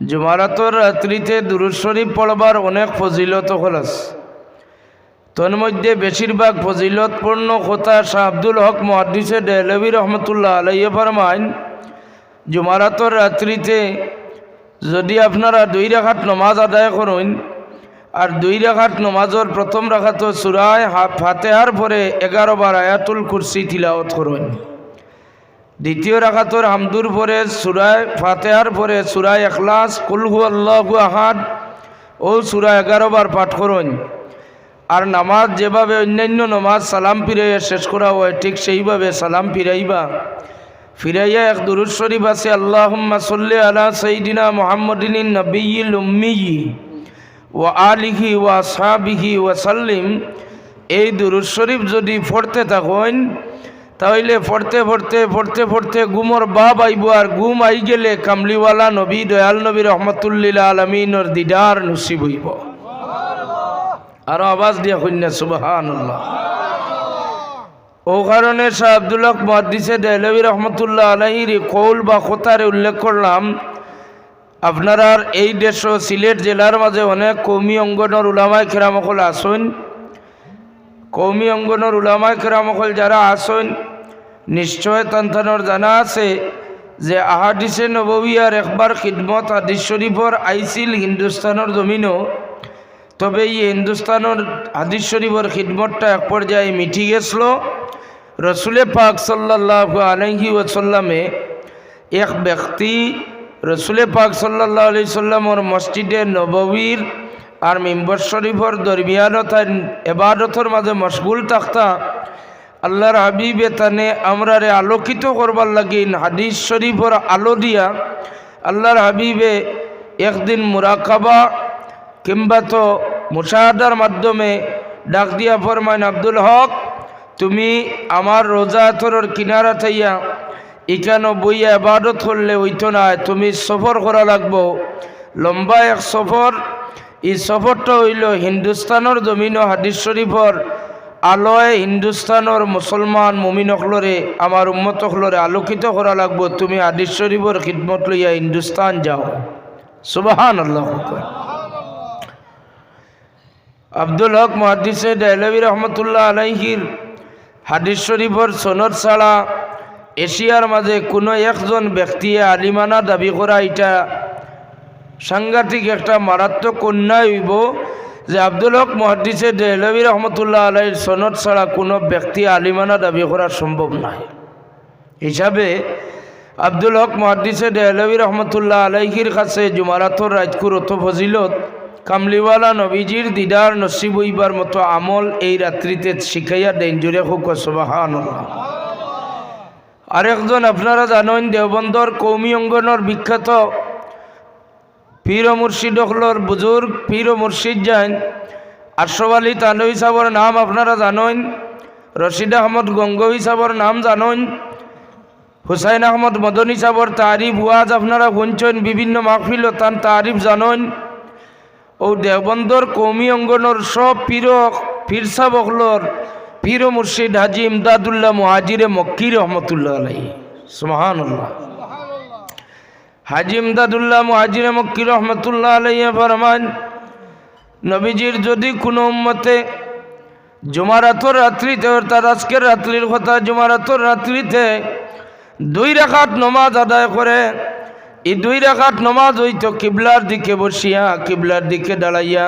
জুমারাতর রাত্রিতে দুরুদ শরীফ পড়বার অনেক ফজিলত খরচ। তোর মধ্যে বেশিরভাগ ফজিলতপূর্ণ কথা শাহ আব্দুল হক মহাদিসে ডেলবি রহমতুল্লাহ আলাইয়ে ফরমাইন, জুমারাতর রাত্রিতে যদি আপনারা দুই রাখাত নমাজ আদায় করুন আর দুই রাখাত নমাজর প্রথম রাখাত সুরায় ফাতেহার পরে এগারো বার আয়াতুল কুরসি তিলাওয়াত করুন। দ্বিতীয় রাখাতর হামদুর পরে সুরায় ফাতেহার পরে সুরায় এখলাস কুলহু আল্লাহু আহাদ, ও সুরা এগারো বার পাঠ করুন। আর নামাজ যেভাবে অন্যান্য নামাজ সালাম ফিরাইয়া শেষ করা হয়, ঠিক সেইভাবে সালাম ফিরাইবা। ফিরাইয়া এক দুরুদ শরীফ আছে, আল্লাহুম্মা সাল্লি আলা সাইয়্যিদিনা মুহাম্মাদিন নবিয়্যিল উম্মি ওয়া আলিহি ওয়া সাহাবিহি ওয়া সাল্লিম। এই দুরুদ শরীফ যদি পড়তে থাকেন তাহলে পড়তে পড়তে পড়তে পড়তে গুমর বাপ আইব আর গুম আই গেলে কামলিওয়ালা নবী, দয়াল নবী রহমতুল্লিল আলমিনর দিদার নসিব হইব। আরও আওয়াজ দিয়া কন্যা সুবাহান্লাহ ও কারণে শাহ আব্দুল্লাহ মহাদিসে দেহলবী রহমতুল্লাহ আলহির কৌল বা খোতারে উল্লেখ করলাম, আপনার এই দেশ সিলেট জেলার মাঝে অনেক কৌমি অঙ্গনের উলামায় খেরামকল আসুন। কৌমি অঙ্গনের উলামায় খেরামকল যারা আসুন নিশ্চয় তান্তানোর জানা আছে যে আহাদিসে নববিয়ার একবার খিদমত হাদিস শরীফর আইসিল হিন্দুস্তানের জমিনও। তবে এই হিন্দুস্তানের হাদিস শরীফর খিদমতটা এক পর্যায়ে মিঠি গেছিল। রসুলে পাক সাল্লাহ আলহি ওসাল্লামে এক ব্যক্তি রসুলে পাক সাল্লাহ আলি সাল্লামর মসজিদে নববীর আর মেম্বর শরীফর দরমিয়ানতার এবাদতর মাঝে মশগুল থাকতা আল্লাহর হাবিবে তানে আমরারে আলোকিত করবার লাগিন হাদিস শরীফর আলো দিয়া আল্লাহর হাবিবে একদিন মুরাকাবা কিংবা তো মুশাহাদার মাধ্যমে ডাক দিয়া ফরমাইন, আব্দুল হক, তুমি আমার রোজা থরের কিনারা থাইয়া ইকানো বইয়া এবাদত করলে হইতো না, তুমি সফর করা লাগবো। লম্বা এক সফর। এই সফরটা হইল হিন্দুস্তানের জমিন হাদিস শরীফর আলোয় হিন্দুস্তানের মুসলমান মমিনকলরে আমার উম্মতকলরে আলোকিত করা লাগবো। তুমি হাদিস শরীফর খিদমত লইয়া হিন্দুস্তান যাও। সুবাহান আল্লাহ আব্দুল হক মহাদিসে দেহলবী রহমতুল্লাহ আলাইহির হাদিস শরীফর সনদ ছাড়া এশিয়ার মাঝে কোনো একজন ব্যক্তিয়ে আলিমানা দাবি করা এটা সাংঘাতিক একটা মারাত্মক কন্যা হইব। যে আব্দুল হক মহাদিসে দেহলবী রহমতুল্লাহ আলাইর সনদ ছাড়া কোনো ব্যক্তি আলিমানা দাবি করা সম্ভব নয়। হিসাবে আব্দুল হক মহাদিসে দেহলবী রহমতুল্লাহ আলাইহির কাছে জুমারাতর রাজকুর অত ফজিলত, কামলিওয়ালা নবীজির দিদার নসিব হইবার মতো আমল এই রাত্রিতে শিখাইয়া জুড়ে হোক সবাহান আরেকজন আপনারা জানেন দেওবন্দর কৌমি অঙ্গনের বিখ্যাত পীর মুর্শিদ হলর বুজুর্গ, পীর মুর্শিদ যান আশরফ আলী তানবী নাম আপনারা জানেন, রশিদ আহমদ গঙ্গবী সাহর নাম জানেন, হুসাইন আহমদ মদনী সাহর তারিফ ওয়াজ আপনারা শুনছেন, বিভিন্ন মাহফিল তান তারিফ জানেন। ও দেওবন্দর কৌমি অঙ্গনের সব পীর পীর সাবকলর পীর মুর্শিদ হাজি ইমদাদুল্লাহ মুহাজিরে মক্কি রহমতুল্লাহ আলাই সুমাহানুল্লাহ হাজি ইমদাদুল্লাহ মুহাজিরে মক্কি রহমতুল্লাহ আলাইয়া ফরমান, নবীজির যদি কোনো উম্মতে জুমারাতর রাত্রিতে, অর্থাৎ আজকের রাত্রির কথা জুমারাতর রাত্রিতে দুই রাখাত নমাজ আদায় করে, এই দুই রাখাত নমাজ হইতো কিবলার দিকে বসিয়া, কিবলার দিকে দাঁড়াইয়া,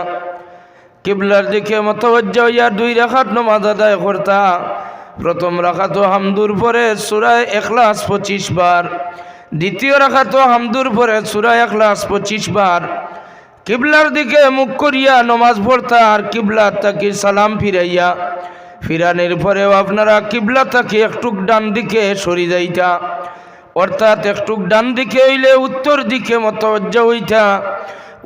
কিবলার দিকে মতবজ্জ হইয়া দুই রাখাত নমাজ আদায় করতা। প্রথম রাখাত হামদুর পরে সুরায় এখলাস পঁচিশ বার। দ্বিতীয় রাখাত হামদুর পরে সুরায় এখলাস পঁচিশ বার। কিবলার দিকে মুখ করিয়া নমাজ পড়তা আর কিবলা তাকে সালাম ফিরাইয়া ফিরানের পরেও আপনারা কিবলা তাকে একটু ডান দিকে সরি যাইতা। অর্থাৎ একটু ডান দিকে হইলে উত্তর দিকে মতবজ্জ হইতা।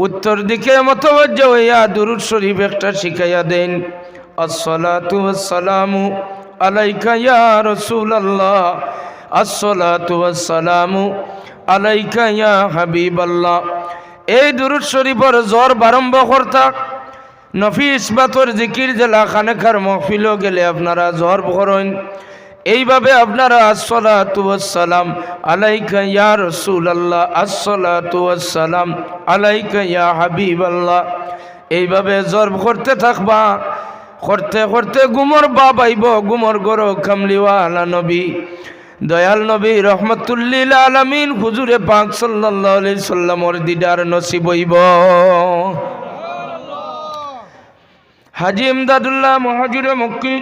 উত্তর দিকে মতবজ্জ হইয়া দুরুদ শরীফ একটা শিখাইয়া দেন। আসসালাতু আসসালামু আলাইকা ইয়া রাসূলুল্লাহ। আসসালাতু আসসালামু আলাইকা ইয়া হাবিবাল্লাহ। এই দুরুদ শরীফের জ্বর বারম্ব করতা, নফি ইসবাতর জিকির জেলা খানেখার মহফিলও গেলে আপনারা জ্বর করেন এইভাবে আপনারা আসসালাম আলাইকা ইয়া রসুল আল্লাহ আসসালাম আলাইকা ইয়া হাবিব আল্লাহ এইভাবে জর্ব করতে থাকবা, করতে করতে গুমর বাপ আইব গুমর গরো কামলিওয়ালা নবী। দয়াল নবী রহমতুল্লিল আলমিন হুজুরে পাক সাল্লাহ আলি সাল্লামর দিদার নসিব হইব। হাজি ইমদাদুল্লাহ মহাজুরে মক্কি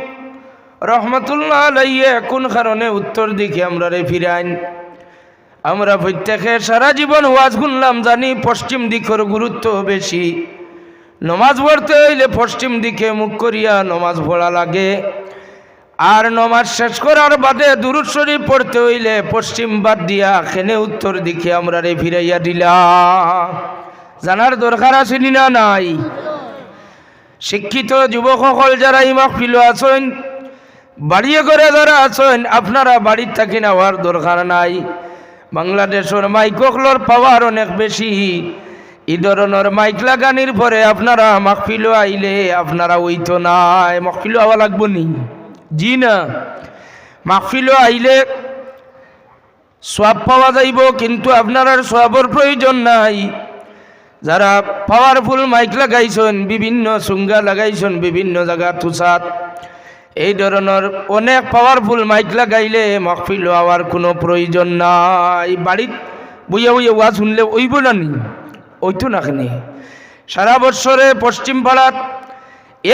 রহমতুল্লাহ আলাইয়ে কোন কারণে উত্তর দিকে আমরা রে ফিরাইন। আমরা প্রত্যেকে সারা জীবন ওয়াজ শুনলাম জানি পশ্চিম দিকের গুরুত্ব বেশি। নমাজ পড়তে হইলে পশ্চিম দিকে মুখ করিয়া নমাজ পড়া লাগে। আর নমাজ শেষ করার বাদে দুরুদ শরীফ পড়তে হইলে পশ্চিম বাদ দিয়া খেনে উত্তর দিকে আমরা রে ফিরাইয়া দিলাম। জানার দরকার আছে না নাই? শিক্ষিত যুবকসকল যারা ইমাক ফিল আছেন বাড়িয়ে করে যারা আছেন, আপনারা বাড়ির থাকি নেওয়ার দরকার নাই। বাংলাদেশের মাইককলর পাওয়ার অনেক বেশি। এই ধরনের মাইক লাগানির পরে আপনারা মাহফিল আইলে, আপনারা ওইতো নাই। মাহফিল হওয়া লাগবো নি? জি না মাহফিল আইলে সোয়াব পাওয়া যাইব, কিন্তু আপনার আর সোয়াবর প্রয়োজন নাই। যারা পাওয়ারফুল মাইক লাগাইছেন, বিভিন্ন সুঙ্গা লাগাইছেন, বিভিন্ন জায়গা তুষাত এই ধরনের অনেক পাওয়ারফুল মাইক লাগাইলে মকফিল হওয়ার কোনো প্রয়োজন নাই। বাড়িত বইয়া বইয়া ওয়া শুনলে ওইব না নি? ওইতো নাখনি সারা বছরে পশ্চিম পাড়াত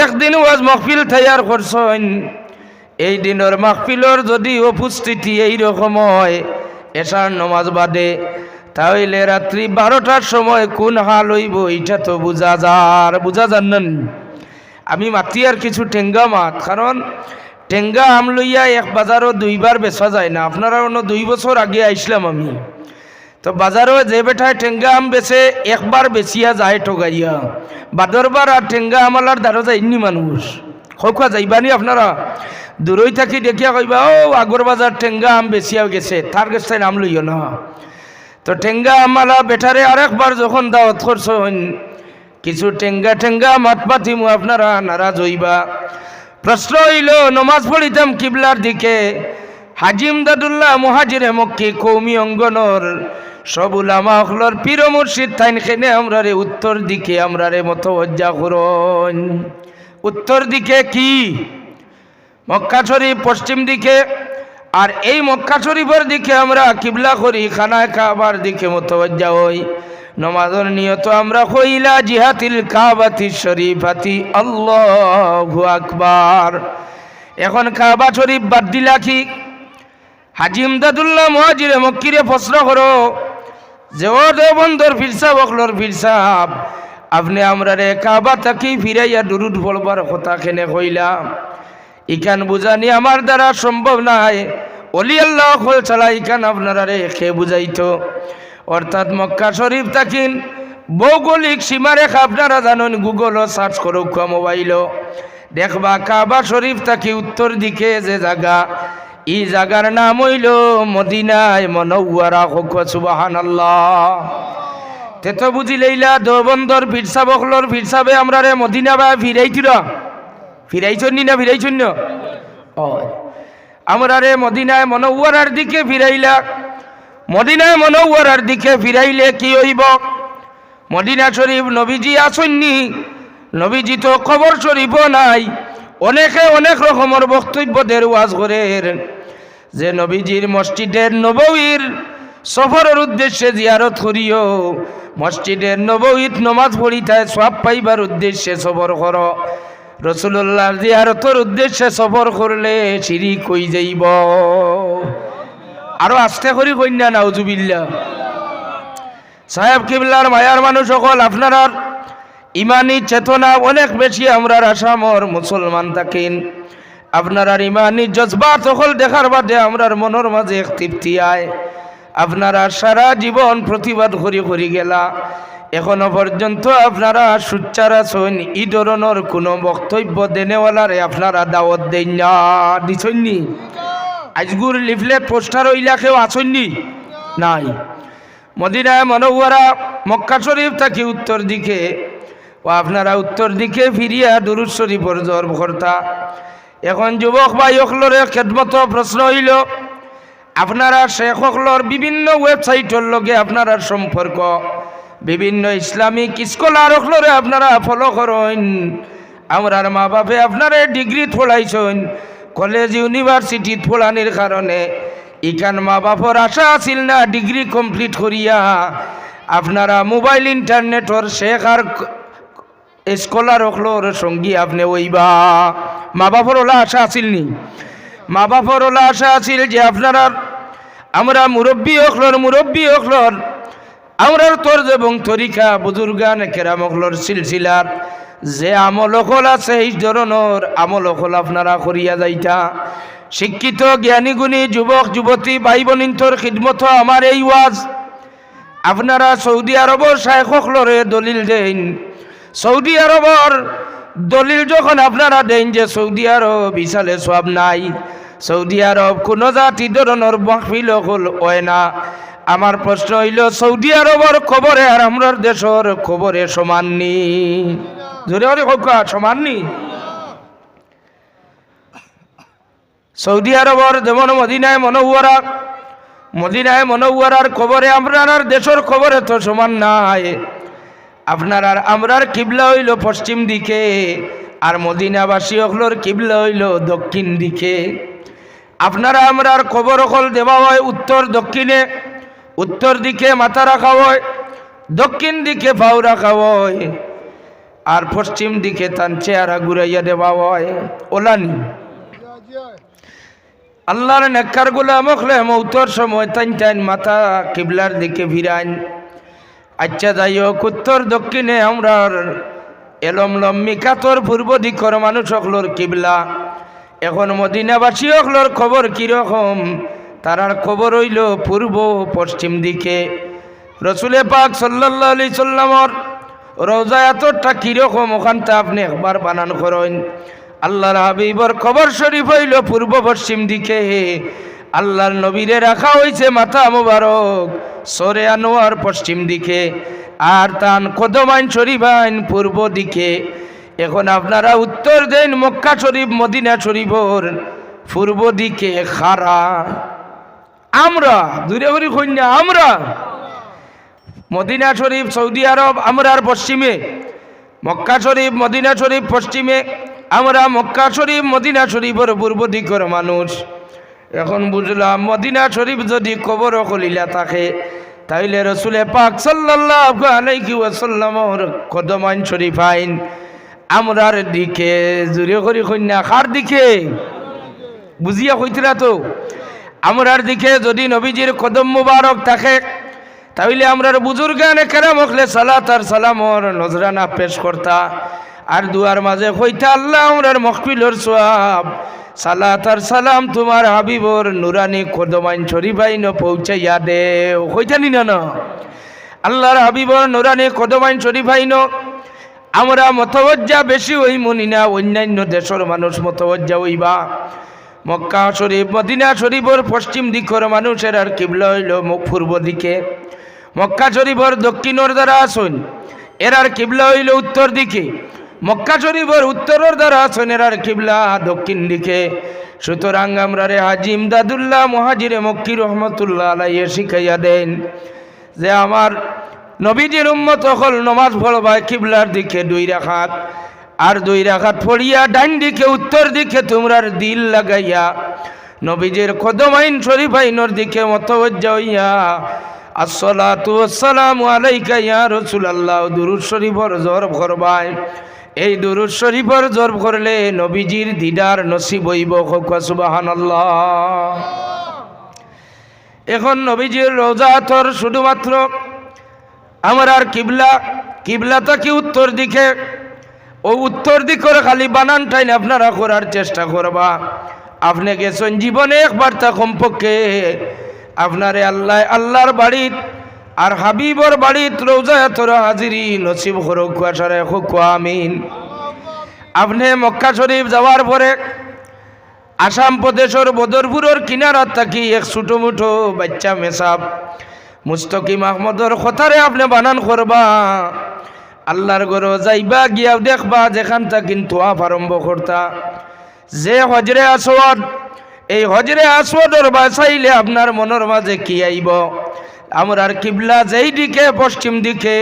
একদিন ওয়াজ মকফিল তৈয়ার করছেন এই দিনের মাহফিলর যদি উপস্থিতি এইরকম হয় এসার নমাজ বাদে, তাহলে রাত্রি বারোটার সময় কোন হাল হইব এইটা তো বুঝা যার, বুঝা যান না আমি মাতি আর কিছু টেঙ্গা মাত, কারণ টেঙ্গা আম লইয়া এক বাজারও দুইবার বেচা যায় না। আপনারা অন্য দুই বছর আগে আইসলাম আমি। তো বাজারও যে বেঠায় টেঙ্গা আম বেচে একবার বেচিয়া যায় ঠগাইয়া। বাদরবার আর টেঙ্গা আমালার দ্বারা যায়নি মানুষ। খোকা যাইবানি আপনারা? দূরই থাকি দেখিয়া কইবা ও আগর বাজার টেঙ্গা আম বেচিয়া গেছে তার গেছে নাম লইও না। তো টেঙ্গা আমালা বেটারে আরেকবার যখন দাওয়াত করছেন কিছু টেঙ্গা টেঙ্গা মাত পাতিমু আপনারা নারাজ হইবা। প্রশ্ন হইল, নমাজ পড়িতাম কিবলার দিকে? হাজিম দাদুল্লাহ মহাজিরে মক্কি কৌমি অঙ্গনর সব উলামা পীর মুর্শিদ তাইন খেনে আমরা রে উত্তর দিকে আমরা রে মতবজ্জা করন উত্তর দিকে কি? মক্কা শরীফ পশ্চিম দিকে। আর এই মক্কা শরীফের দিকে আমরা কিবলা করি, খানায় কাবার দিকে মতবজ্জা হই। নমাজর নিয়ত আমরা কইলা জিহাতিল কাবাতি শরীফাতি। আল্লাহু আকবার। এখন কাবা শরীফ বাদ দিলা কি? হাজি ইমদাদুল্লাহ মহাজিরে মক্কিরে প্রশ্ন করো। ও দেবন্দর ফিরসাব অকলর ফিরসাব আপনি আমরা রে কাবা তাকি ফিরাইয়া দুরুদ বলবার কথা খেনে কইলাম। ইখান বুঝানি আমার দ্বারা সম্ভব নাই। অলি আল্লাহ হল ছাড়া ইখান আপনারা রে খে বুঝাইতো? অর্থাৎ মক্কা শরীফ তাকিন ভৌগোলিক সীমারেখা আপনারা জানেন, গুগলও সার্চ করুক মোবাইলও। দেখবা কাবা শরীফ তাকি উত্তর দিকে যে জায়গা ই জায়গার নাম হইল মদিনায় মনৌয়ারা হোক সুবাহান আল্লাহ তে বুঝি লইলা দোবন্দর ফিরসা বকলর ফিরসাবে আমরা রে মদিনা বা ফিরাইছিল ফিরাইছন্নি না ফিরাইছন্য ও আমরা রে মদিনায় মনৌয়ারার দিকে ফিরাইলা। মদিনায় মনৌয়ারার দিকে ফিরাইলে কি হইব? মদিনা শরীফ নবীজি আসন্নি। নবীজি তো খবর শরীফও নাই। অনেকে অনেক রকমের বক্তব্য দের ওয়াজ করে যে নবীজির মসজিদের নবীর সফরের উদ্দেশ্যে জিয়ারত করিও। মসজিদের নবীত নমাজ পড়িতায় সব পাইবার উদ্দেশ্যে সফর কর। রসুল্লাহ জিয়ারতর উদ্দেশ্যে সফর করলে সিঁড়ি কই যাইব। আরও আস্তে করি কন্যা নাউজুবিল্লা সাহেব কিবলার মায়ার মানুষ সকল, আপনারা ইমানি চেতনা অনেক বেশি, আমরার আসামর মুসলমান থাকেন। আপনার ইমানি জজবা সকল দেখার বাদে আমরার মনের মাঝে এক তৃপ্তি আয়। আপনারা সারা জীবন প্রতিবাদ করি করি গেলা। এখনও পর্যন্ত আপনারা সুচ্চার আছেন ই ধরনের কোনো বক্তব্য দেনেওয়ালারে আপনারা দাওয়াত দেন না। দিছন্নি আজগুর লিফলেট পোস্টার ওইলা কেউ আছেননি নাই। মদিনায় মনোয়ারা, মক্কা শরীফ থাকি উত্তর দিকে। ও আপনারা উত্তর দিকে ফিরিয়া দুরুদ শরীফর জর ভর্তা এখন যুবক ভাই অকলরে খেদমত প্রশ্ন হইল আপনারা শেখ অকলর বিভিন্ন ওয়েবসাইটের লগে আপনারা সম্পর্ক। বিভিন্ন ইসলামিক স্কলার অকলরে আপনারা ফলো করেন। আমরার মা বাপে আপনারা ডিগ্রি পড়াইছেন কলেজ ইউনিভার্সিটিত পড়ানির কারণে। ইখান মা বাপর আশা আছিল না ডিগ্রি কমপ্লিট করিয়া আপনারা মোবাইল ইন্টারনেটর শেখ আর স্কলার হকলোর সঙ্গী আপনি ওইবা মা বাপর ওলা আশা আছিল নি? মা বাপর ওলা আশা আছিল যে আপনারা আমরা মুরব্বী হকলর মুরব্বী হকলর আমরার তোর এবং তরিকা, বুজুর্গান, কেরাম হকলর সিলসিলার। যে আমল হল আছে, এই ধরনের আমল হল আপনারা করিয়া যাইতা। শিক্ষিত, জ্ঞানী গুণী, যুবক, যুবতী ভাই বোনিন্তর খিদমত আমার এই ওয়াজ। আপনারা সৌদি আরবর শায়খলরে দলিল দেন সৌদি আরবর দলিল যখন আপনারা দেন যে সৌদি আরব বিশালে সব নাই। সৌদি আরব কোনো জাতি ধরনের মাহফিল হল হয় না। আমার প্রশ্ন হইল, সৌদি আরবর খবরে আর আমরার দেশের খবরে সমান নি? জোরে ওরে সমান নি? সৌদি আরবর যেমন মদিনায় মনোয়ারা, মদিনায় মনোয়ারার খবরে আপনার দেশের খবরে তো সমান নাই। আপনার আর আমরার কিবলা হইল পশ্চিম দিকে, আর মদিনাবাসী হকলোর কিবলা হইল দক্ষিণ দিকে। আপনারা আমরার খবর অকল দেওয়া হয় উত্তর দক্ষিণে, উত্তর দিকে মাথা রাখা হয়, দক্ষিণ দিকে পাও রাখা হয়, আর পশ্চিম দিকে তান চেহারা ঘুরাইয়া দেওয়া হয়। ওলানি। আল্লাহর নেককার গুলাম হলে মৌতর সময় তাইন টাইন মাথা কিবলার দিকে ভিরাইন আচ্ছা যাই হোক উত্তর দক্ষিণে আমরা এলম লম্মি কাতর পূর্ব দিকর মানুষ হকলোর কিবলা। এখন মদিনাবাসী হকলোর খবর কীরকম? তারার খবর হইল পূর্ব পশ্চিম দিকে। রসুলে পাক সাল্লাহ আলি সাল্লামর রোজায়াতরটা কীরকম, ওখানটা আপনি একবার বানান করেন। আল্লাহর হাবিবর খবর শরীফ হইল পূর্ব পশ্চিম দিকে। আল্লাহর নবীরে রাখা হয়েছে মাথা মোবারক, সরে আনোয়ার পশ্চিম দিকে। আর তান কদমাইন শরীফ আইন পূর্ব দিকে। এখন আপনারা উত্তর দেন মক্কা শরীফ, মদিনা শরীফর পূর্ব দিকে খারা। আমরা, দূরে দূরে কন্যা, আমরা। মদিনা শরীফ, সৌদি আরব আমরার পশ্চিমে। মক্কা শরীফ, মদিনা শরীফ, পশ্চিমে। আমরা মক্কা শরীফ, মদিনা শরীফের পূর্ব দিকের মানুষ। এখন বুঝলাম, মদিনা শরীফ যদি কবর কলিলা থাকে, তাইলে রসুলে পাক সাল্লাল্লাহু আলাইহি ওয়াসাল্লামর কদমাইন শরীফ আইন। আমরার দিকে, জুড়ে করি কন্যা, কার দিকে? বুঝিয়া কইতরা তো। আমরার দিকে যদি নবীজির কদম মুবারক থাকে তাইলে আমরার বুজুর্গানে কেরাম হকলে সালাত আর সালামর নজরানা পেশ করতা। আর দুয়ার মাঝে কইতা, আল্লাহ আমরার মকবিলর সোয়াব সালাত আর সালাম তোমার হাবিবর নুরানি কদমাইন শরীফাইন পৌঁছাইয়া দে কইতানি না না। আল্লাহর হাবিবর নুরানি কদমাইন শরীফাইন আমরা মতবজ্জা বেশি হই মনি না, অন্যান্য দেশের মানুষ মতবজ্জা হইবা। মক্কা শরীফ, মদিনা শরীফর পশ্চিম দিকের মানুষের আর কিবলা হইল পূর্ব দিকে। মক্কা শরীফর দক্ষিণর দ্বারা আসুন, এর আর কিবলা হইল উত্তর দিকে। মক্কা শরীফর উত্তরের দ্বারা আসুন, এর আর কিবলা দক্ষিণ দিকে। সুতরাং আমরা রে হাজি ইমদাদুল্লাহ মহাজিরে মক্কি রহমতুল্লাহ আলাইয়ে শিখাইয়া দেন যে আমার নবীজির উম্মত হল নমাজ পড়বায় কিবলার দিকে দুই রাখাত। আর দুই রাখাত পড়িয়া ডাইন দিকে, উত্তর দিকে তোমরার দিল লাগাইয়া। নবীজির কদমাইন শরীফ আইনর দিকে মতবজ্জা হইয়া, আসসালাতু আসসালামু আলাইকা ইয়া রাসূলুল্লাহ, দুরূদ শরীফর জরব করবাই এই দুরূদ শরীফর জরব করলে নবীজির দিদার নসিব হইব সুবহানাল্লাহ। এখন নবীজির রোজাতর শুধুমাত্র আমার আর কিবলা কিবলাটা কি উত্তর দিকে? ও উত্তর দিকের খালি বানান টাইন আপনারা করার চেষ্টা করবা। আপনি গেছেন জীবনে একবার তা কমপক্ষে। আপনারে আল্লাহ, আল্লাহর বাড়িত আর হাবিবর বাড়িত রৌজায়াতর হাজিরি নসিব হরক আসারে হুক আমিন। আপনি মক্কা শরীফ যাওয়ার পরে আসাম প্রদেশের বদরপুরের কিনারাত থাকি এক ছোটো মুঠো বাচ্চা মেসাব? মুস্তকিম আহমদর কথারে আপনি বানান করবা। আল্লাহর গরো যাইবা, গিয়া দেখবা যেখান তা কিন্তু আপ আরম্ভ করতা। যে হজরে আসওয়াদ, এই হজরে আসওয়াদর বাসাইলে আপনার মনের মাঝে কি আইব? আমরার কিবলা যেই দিকে, পশ্চিম দিকে,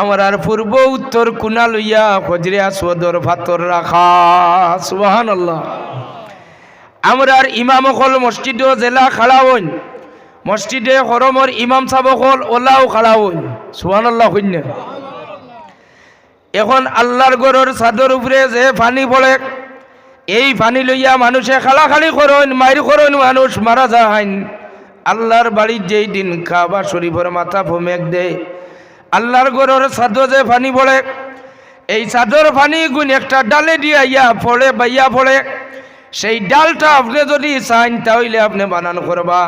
আমরার পূর্ব উত্তর কুনা লইয়া হজরে আসওয়াদর ভাতর রাখা। সুবাহান আল্লাহ আমরার ইমাম হল মসজিদও জেলা খাড়াওন মসজিদে হরমর ইমাম সাহেব হল, ওলাও খাড়াওন সুহান আল্লাহ শূন্য এখন আল্লাহর গরর চাদর উপরে যে পানি পড়ে, এই পানি লইয়া মানুষে খালাখালি করন, মাইর করন, মানুষ মারা যায়। আল্লাহর বাড়ির যেই দিন খাবা শরীফের মাথা ভূমেক দে আল্লাহর গরর চাদর যে পানি পড়ে, এই চাদর পানি গুণ একটা ডালে দিয়ে ইয়া পড়ে, বাইয়া পড়ে, সেই ডালটা আপনি যদি চান, তাহলে আপনি বানান করবা।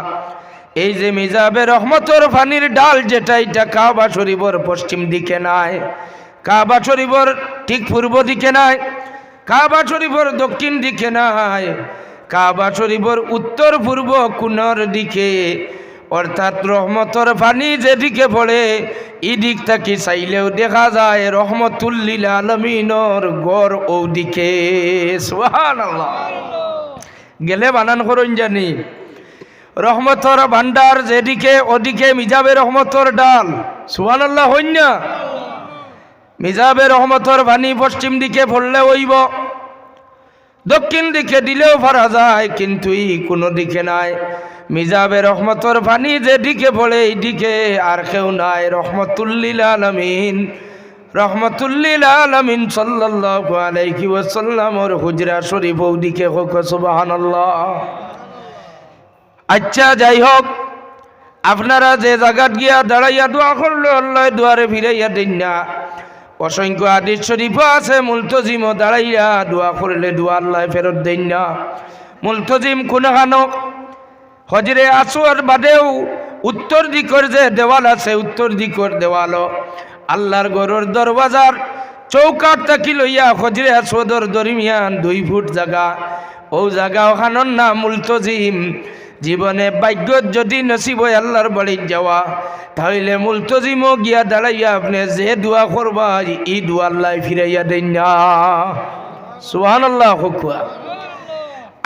এই যে মিজাবে রহমতর পানির ডাল যেটা, এটা কাবা শরীফর পশ্চিম দিকে নাই। কাবা শরীফর ঠিক পূর্ব দিকে নাই। কাবা শরীফর দক্ষিণ দিকে নাই। কাবা শরীফর উত্তর পূর্ব কোণর দিকে। অর্থাৎ রহমতর পানি যেদিকে পড়ে এই দিক থেকে চাইলেও দেখা যায় রহমতুল্লিল আলমিনর গড় দিকে সোহান গেলে বানান করুন জানি। রহমতর ভান্ডার যেদিকে ওদিকে মিজাবে রহমতর ডাল। সুহান আল্লাহ হইন মিজাবে রহমতর পানি পশ্চিম দিকে পড়লে হইব। দক্ষিণ দিকে দিলেও পারা যায়, কিন্তু ই কোনো দিকে নাই। মিজাবে রহমতর পানি যেদিকে পড়ে এই দিকে আর কেউ নাই। রহমতুল্লিল আলমিন রহমতুল্লিল আলমিন সাল্লাল্লাহু আলাইহি ওয়াসাল্লামর হুজরা শরীফ ওদিকে হোক, সুবহানাল্লাহ। আচ্ছা যাই হোক। আপনারা যে জায়গাত গিয়া দাঁড়াইয়া দোয়া করল আল্লাহ দুয়ারে ফিরাইয়া দিন না। অসংখ্য আদির শরীফ আছে, মুলতজিমও দাঁড়াইয়া দোয়া করলে দোয়া আল্লাহ ফেরত দেন না। মুলতজিম কোনখানো হজরে আসোয়ার বাদেও উত্তর দিকর যে দেওয়াল আছে, উত্তর দিকর দেওয়াল। আল্লাহর গরুর দরবাজার চৌকাট তাকি লইয়া হজরে আসোদর দরিমিয়ান দুই ফুট জাগা। ও জায়গা ওখানোর নাম মুলতজিম। জীবনে ভাগ্য যদি নসিব আল্লাহর বাড়ির যাওয়া, তাহলে মুলতজিমও গিয়া দাঁড়াইয়া আপনি যে দোয়া করবা ই দোয়া আল্লাহ ফিরাইয়া দেন না। সুহান আল্লাহ হকুয়া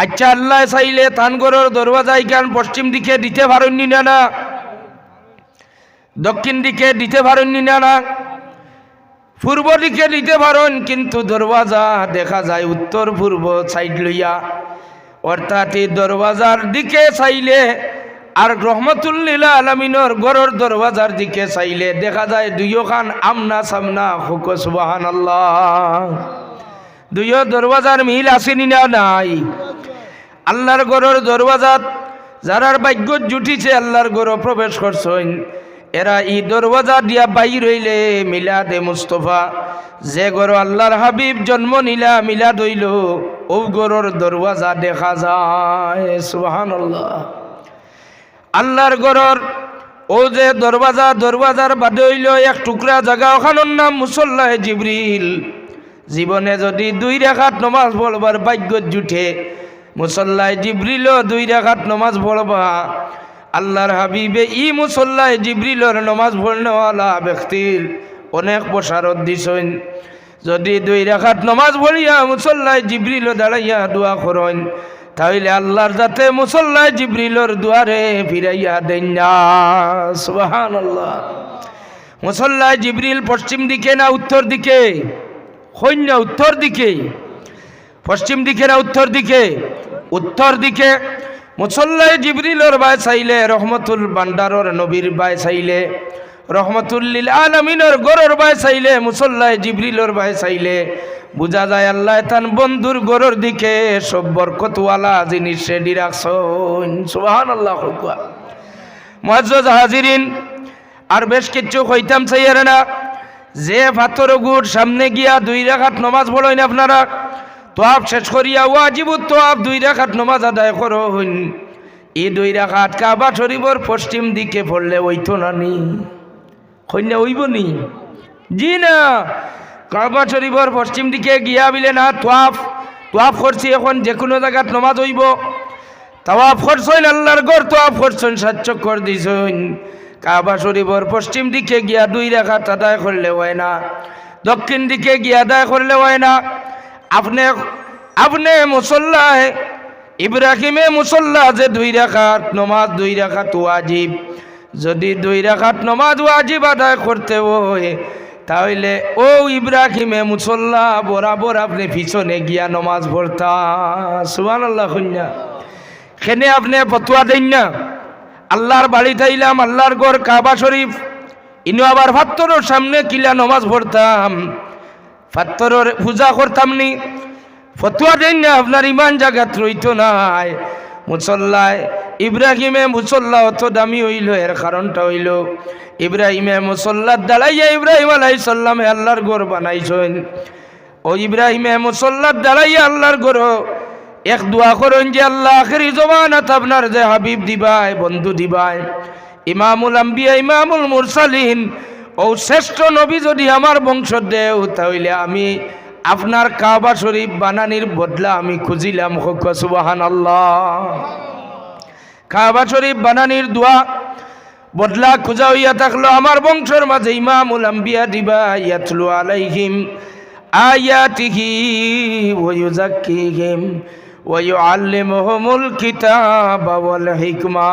আচ্ছা আল্লাহ চাইলে তানগরের দরওয়াজাই গান পশ্চিম দিকে দিতে পারেননি না না? দক্ষিণ দিকে দিতে পারেননি না না? পূর্ব দিকে দিতে পারেন, কিন্তু দরওয়াজা দেখা যায় উত্তর পূর্ব সাইড লইয়া। অর্থাৎ এই দরওয়াজার দিকে চাইলে, আর রহমতুল্লিলা আলমিনর গড়র দরওয়াজার দিকে চাইলে, দেখা যায় দুইও খান আমনা সামনা হুক সুবাহান আল্লাহ দুইও দরওয়াজার মিল আসেনি না নাই। আল্লাহর গড়র দরওয়াজাত, যারার ভাগ্য জুটিছে, আল্লাহর গড় প্রবেশ করছেন। এরা ই দরওয়াজা দিয়া বাইর হইলে মিলাদে মুস্তফা। যে গড় আল্লাহর হাবিব জন্ম নিলা, মিলাদ হইল, ও গড়র দরওয়াজা দেখা যায় সুহান আল্লাহর গড়র ও যে দরওয়াজা, দরওয়াজার বাদে হইল এক টুকরা জায়গা, ওখানোর নাম মুসল্লাহ জিবরিল। জীবনে যদি দুই রেখাত নমাজ পড়বার ভাগ্য জুটে মুসল্লায় জিবরিল দুই রেখাত নমাজ পড়বা। আল্লাহর হাবিবে ই মুসল্লায় জিবরিলর নমাজ পড়নেওয়ালা ব্যক্তির অনেক বসারত দিছেন। যদি দুই রেখাত নমাজ পড়িয়া মুসল্লায় জিবরিল দাঁড়াইয়া দোয়া করেন, তাহলে আল্লাহর যাতে মুসল্লায় জিবরিলর দুয়ারে ফিরাইয়া দেন না। আল্লাহ মুসল্লায় জিবরিল পশ্চিম দিকে না উত্তর দিকে? সৈন্য উত্তর দিকে? পশ্চিম দিকে না উত্তর দিকে? উত্তর দিকে। মুসল্লায় জিবরিলর বাই চাইলে, রহমতুল বান্ডারর নবীর বাই চাইলে রহমতুল্লিল আলমিনর গরর বাই চাইলে মুসল্লায় জিবরিলর বাই চাইলে। বুঝা যায় আল্লাহ তান বন্ধুর গরর দিকে সব বরকতওয়ালা জিনিস হাজিরিন, আর বেশ কিছু কইতাম চাইয়ার না। যে ভাতর গুড় সামনে গিয়া দুই রাখাত নমাজ পড়েন আপনারা তোয়াব শেষ করিয়া ওয়াজিবুত তোয়াব দুই রাখাত নমাজ আদায় করুন এই দুই রাখাত কাবা শরীফর পশ্চিম দিকে পড়লে ওইতো না নি। কন্যা ওইব নি। জি না, কাবা শরীফর পশ্চিম দিকে গিয়া বিলে না তোয়াফ তোয়াফ করছি এখন যে কোনো জায়গাত নমাজ হইব। তাওয়াফ করছেন, আল্লাহর গড় তোয়াফ করছেন সাচ্চক্কর দিছেন। কাবা শরীফর পশ্চিম দিকে গিয়া দুই রেখাত আদায় করলে হয় না। দক্ষিণ দিকে গিয়া আদায় করলে হয় না। আপনি আপনি মুসল্লায়, ইব্রাহিমে মুসল্লা যে দুই রাখাত নমাজ, দুই রাখাত ওয়াজিব। যদি দুই রাখাত নমাজ ওয়াজিব আদায় করতে হয়, তাহলে ও ইব্রাহিমে মুসল্লা বরাবর আপনি পিছনে গিয়া নমাজ পড়তা সুবান আল্লাহ কন্যা সেনে আপনি ফতুয়া দেন না? আল্লাহর বাড়ি থাইলাম, আল্লাহর গড় কাবা শরীফ। ইনু আবার ফাত্তরের সামনে কিলা নমাজ পড়তাম। ফাত্তরের পূজা করতাম নি ফতুয়া দেন না, আপনার ইমান জাগাত রইত নাই। মুসল্লায় ইব্রাহিমে মুসল্লা অত দামি হইল, এর কারণটা হইল, ইব্রাহিমে মুসল্লার দাঁড়াইয়া ইব্রাহিম আলাই সাল্লামে আল্লাহর গড় বানাইছেন। ও ইব্রাহিমে মুসল্লার দাঁড়াইয়া আল্লাহর গড় এক দোয়া করেন যে আল্লাহ আখেরি জমানাত আপনার যে হাবিব দিবাই বন্ধু দিবাই ইমামুল আম্বিয়া, ইমামুল মুরসালিন ও শ্রেষ্ঠ নবী যদি আমার বংশ দেও তাহলে আমি আপনার কাবা শরীফ বানানির বদলা আমি খুঁজিলাম সুবাহান আল্লাহ কাবা শরীফ বানানির দোয়া বদলা খুঁজা হইয়া থাকল আমার বংশের মাঝে, ইমামুল আম্বিয়া দিবা ইয়াতলু আলাইহিম আয়াতিহি ওয়ুজাক্কিহিম ওয়ুআল্লিমুহুমুল কিতাবা ওয়াল হিকমা।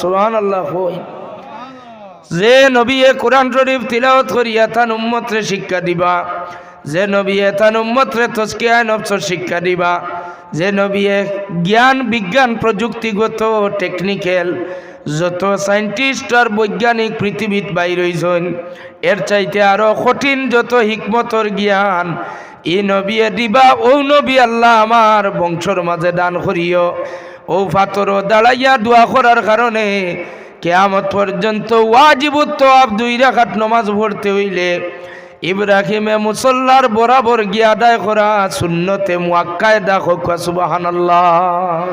সুবহানাল্লাহ। যে নবীয়ে কোরআন শরীফ তিলাওয়াত করিয়া তান উম্মতরে শিক্ষা দিবা, যে নবীয়ে তান উম্মতরে তস্কিয়া নফসর শিক্ষা দিবা, যে নবীয়ে জ্ঞান বিজ্ঞান প্রযুক্তিগত টেকনিক্যাল যত সায়েন্টিস্ট আর বৈজ্ঞানিক পৃথিবীত বাইর হইছেন, এর চাইতে আরও কঠিন যত হিকমতর জ্ঞান, ই নবিয়ে দিবা, ও নবী আল্লাহ আমার বংশর মাঝে দান করিও। ও ফাতর দাঁড়াইয়া দোয়া করার কারণে কেয়ামত পর্যন্ত ওয়াজিবুত্ত আব দুই রাখাত নমাজ পড়তে হইলে ইব্রাহিমে মুসল্লার বরাবর গিয়া আদায় করা সুন্নতে মুয়াক্কায় দেখো সুবাহান আল্লাহ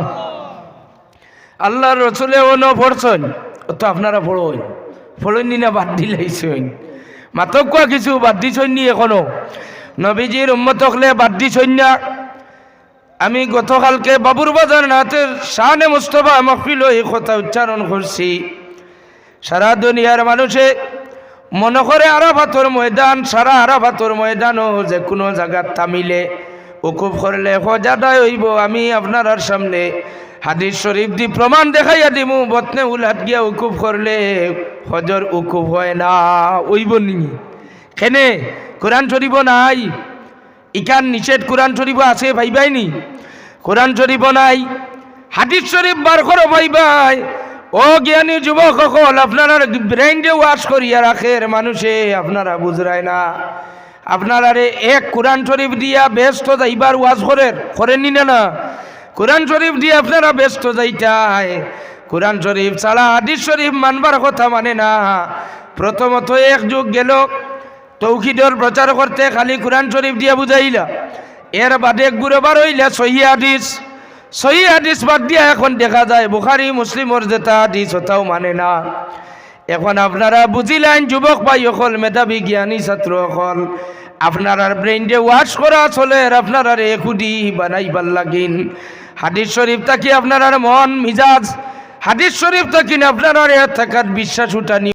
আল্লাহর রসুলে ও ন পড়ছেন? ও তো আপনারা পড়ুন। পড়ুন না বাদ দিলাইছেন। মাতক কিছু বাদ দিছেন নি এখনও? নবীজির উম্মত হলে বাদ দিছেন না। আমি গতকালকে বাবুর বাজার নাথের শানে মুস্তফা মফিল এই কথা উচ্চারণ করছি। সারা দুনিয়ার মানুষে মনে করে আরাফাতর ময়দান, সারা আরাফাতর ময়দানও যে কোনো জায়গার থামিলে উকুব করলে হজাদায় হইব আমি আপনার সামনে। হাদিস শরীফ দি প্রমাণ দেখাইয়া দিমু, বতনে উলাট গিয়া উকুব করলে হজর উকুব হয় না, ওইব নি। কেনে? কোরআন শরীফ নাই। ইকান নিষেধ কোরআন শরীফ আছে, ভাইবাইনি? কোরআন শরীফ নাই, হাদিস শরীফ বার করো, ভাইবাই। ও জ্ঞানী যুবক সকল আপনারা ব্রেইনে ওয়াশ করিয়া রাখের মানুষে, আপনারা বুঝরায় না। আপনারা এক কোরআন শরীফ দিয়া ব্যস্ত যাইবার ওয়াজ করেন, করেননি না না? কোরআন শরীফ দিয়ে আপনারা ব্যস্ত যাইতাই। কোরআন শরীফ ছাড়া হাদিস শরীফ মানবার কথা মানে না। প্রথমত এক যুগ গেল তৌকিদর প্রচার করতে খালি কোরআন শরীফ দিয়ে বুঝাইলা। এর বাদে গুরুবার হইলা, সহি হাদিস। সহি হাদিস বাদ দিয়া এখন দেখা যায়, বুখারি, মুসলিমর যেটা হাদিস, ওটাও মানে না। এখন আপনারা বুঝিলেন, যুবক ভাই অকল, মেধাবী, জ্ঞানী ছাত্র অকল। আপনার ব্রেইনে ওয়াশ করা চলে আপনার একুডি বানাইবার লাগিন। হাদিস শরীফ থাকি আপনার মন, মিজাজ? হাদিস শরীফ থাকি আপনার থাকার বিশ্বাস উঠানি